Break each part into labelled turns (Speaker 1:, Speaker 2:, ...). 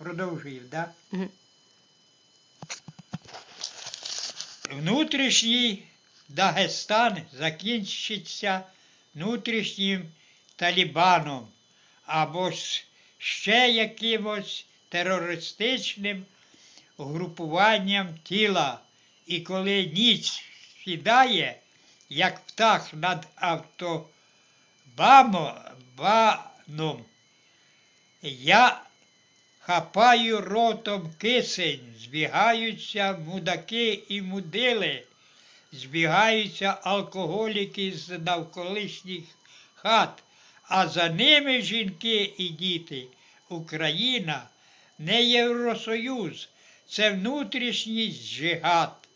Speaker 1: продовжив, да? Внутрішній Дагестан закінчиться внутрішнім Талібаном або ж ще якимось терористичним угрупуванням тіла. І коли ніч сідає, як птах над автобаном, я хапаю ротом кисень, збігаються мудаки і мудили, збігаються алкоголіки з навколишніх хат, а за ними жінки і діти. Україна не Євросоюз, це внутрішній джигад,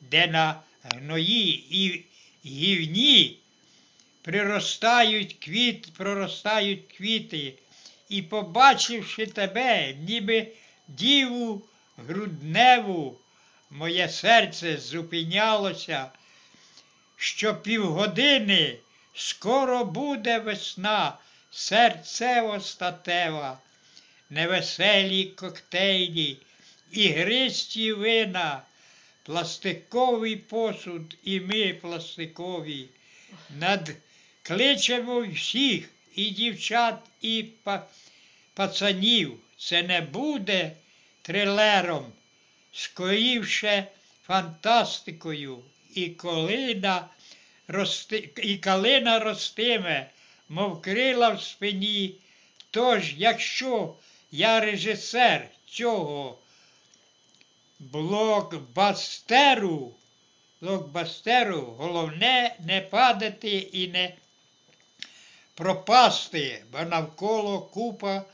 Speaker 1: де на гної і гівні приростають квіт, проростають квіти, і побачивши тебе, ніби діву грудневу, моє серце зупинялося, що півгодини скоро буде весна, серцево статева, невеселі коктейлі, ігристі вина, пластиковий посуд, і ми пластикові. Над кличемо всіх і дівчат, і пацанів. Це не буде трилером, скорівше фантастикою, і колина рости, і калина ростиме, мов крила в спині. Тож, якщо я режисер цього блокбастеру, блокбастеру, головне не падати і не пропасти, бо навколо купа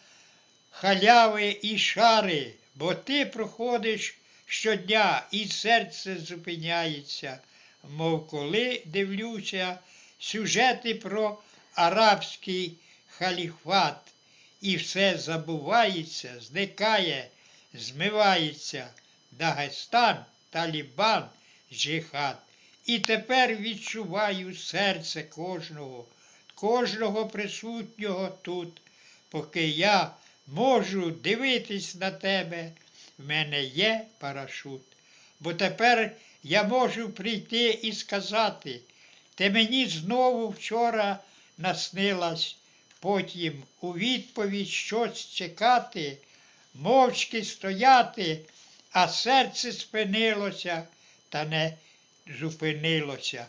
Speaker 1: халяви і шари, бо ти проходиш щодня і серце зупиняється, мов коли дивлюся сюжети про арабський халіфат, і все забувається, зникає, змивається Дагестан, Талібан, Джихад. І тепер відчуваю серце кожного, кожного присутнього тут, поки я можу дивитись на тебе, в мене є парашут. Бо тепер я можу прийти і сказати, ти мені знову вчора наснилась, потім у відповідь щось чекати, мовчки стояти, а серце спинилося та не зупинилося.